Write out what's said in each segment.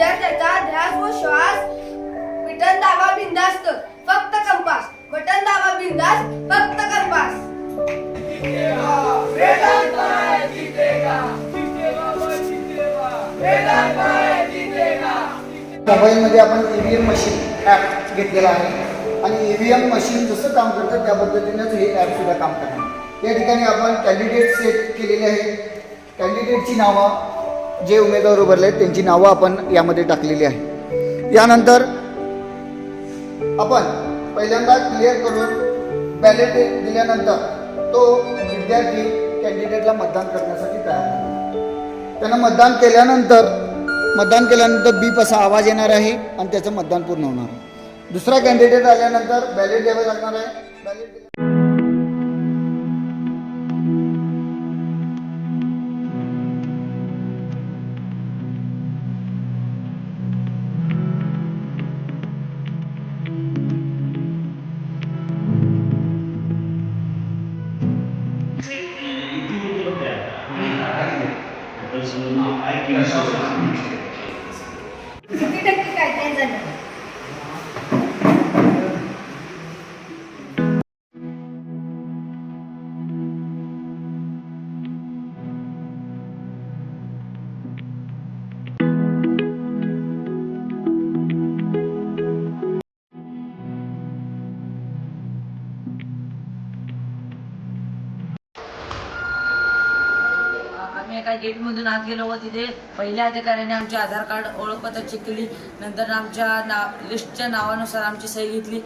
विद्यार्थ्याचा ध्यास व श्वास. बटन दाबा बिंदास्त फक्त कंपास. बटन दाबा बिंदास फक्त कंपास. मोबाईलमध्ये आपण ईव्हीएम मशीन ॲप घेतलेला आहे. आणि ईव्हीएम मशीन जसं काम करतं त्या पद्धतीनंच हे ॲपसुद्धा काम करणार या ठिकाणी आपण कॅन्डिडेट सेट केलेले आहे. कॅन्डिडेटची नावं जे उमेदवार उभारले आहेत त्यांची नावं आपण यामध्ये टाकलेली आहे यानंतर आपण पहिल्यांदा क्लिअर करून बॅलेट दिल्यानंतर तो विद्यार्थी कॅन्डिडेटला मतदान करण्यासाठी तयार त्यांना मतदान केल्यानंतर मतदान केल्यानंतर बीप असा आवाज येणार आहे आणि त्याचं मतदान पूर्ण होणार. दुसरा कॅन्डिडेट आल्यानंतर बॅलेट द्यावं लागणार आहे. बॅलेट किती टक्के काय काय झालं? एका गेटमधून आत गेलो व तिथे पहिल्या अधिकाऱ्याने आमचे आधार कार्ड ओळखपत्र चेक केली. नंतर आमच्या नाव लिस्टच्या नावानुसार आमची सही घेतली.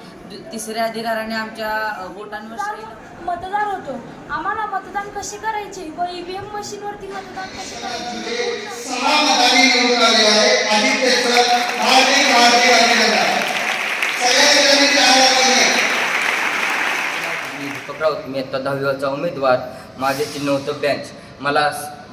तिसऱ्या अधिकाऱ्याने आमच्या बोटांवर सही मतदार होतो. आम्हाला मतदान कसे करायचे? व ईव्हीएम मशीनवरती मतदान कसे करायचे. मी दीपक राऊत मी आता दहावीचा उमेदवार. माझे चिन्ह होतं बेंच मला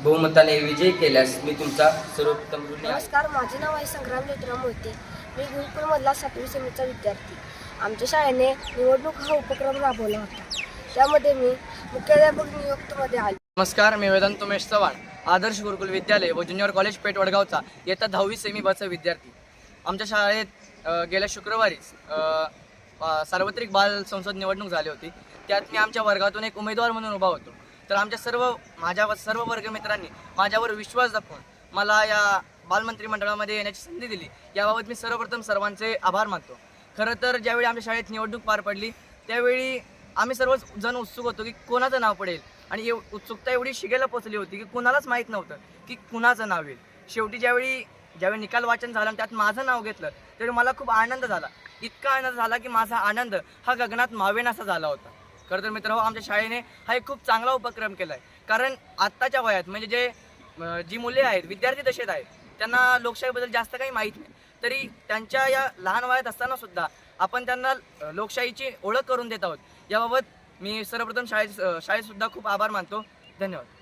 बहुमताने विजयी केल्यास मी तुमचा सर्वोत्तम. नमस्कार माझे नाव आहे संग्राम ज्योतिराव मोहिते. मी गुरुकुलमधला सातवी सेमीचा विद्यार्थी. आमच्या शाळेने निवडणूक हा उपक्रम राबवला होता. त्यामध्ये मी मुख्याध्यापक नियुक्तमध्ये आले. नमस्कार मी वेदांत उमेश चव्हाण आदर्श गुरुकुल विद्यालय व ज्युनियर कॉलेज पेठ वडगावचा इयत्ता दहावी सेमी बचा विद्यार्थी. आमच्या शाळेत गेल्या शुक्रवारी सार्वत्रिक बाल संसद निवडणूक झाली होती. त्यात मी आमच्या वर्गातून एक उमेदवार म्हणून उभा होतो. तर आमच्या सर्व माझ्या सर्व वर्गमित्रांनी माझ्यावर विश्वास दाखवून मला या बालमंत्री मंडळामध्ये येण्याची संधी दिली. याबाबत मी सर्वप्रथम सर्वांचे आभार मानतो. खरं तर ज्यावेळी आमच्या शाळेत निवडणूक पार पडली त्यावेळी आम्ही सर्वच जण उत्सुक होतो की कोणाचं नाव पडेल. आणि एव उत्सुकता एवढी शिगेला पोचली होती की कुणालाच माहीत नव्हतं की कुणाचं नाव येईल. शेवटी ज्यावेळी ज्यावेळी निकाल वाचन झालं आणि त्यात माझं नाव घेतलं त्यावेळी मला खूप आनंद झाला. इतका आनंद झाला की माझा आनंद हा गगनात मावेनासा झाला होता. खरं तर मित्र आमच्या शाळेने हा एक खूप चांगला उपक्रम केला आहे कारण आत्ताच्या वयात म्हणजे जे जी मुले आहेत विद्यार्थी दशेत आहेत त्यांना लोकशाहीबद्दल जास्त काही माहीत नाही. तरी त्यांच्या या लहान वयात असताना सुद्धा आपण त्यांना लोकशाहीची ओळख करून देत आहोत. याबाबत मी सर्वप्रथम शाळेत शाळेतसुद्धा खूप आभार मानतो. धन्यवाद.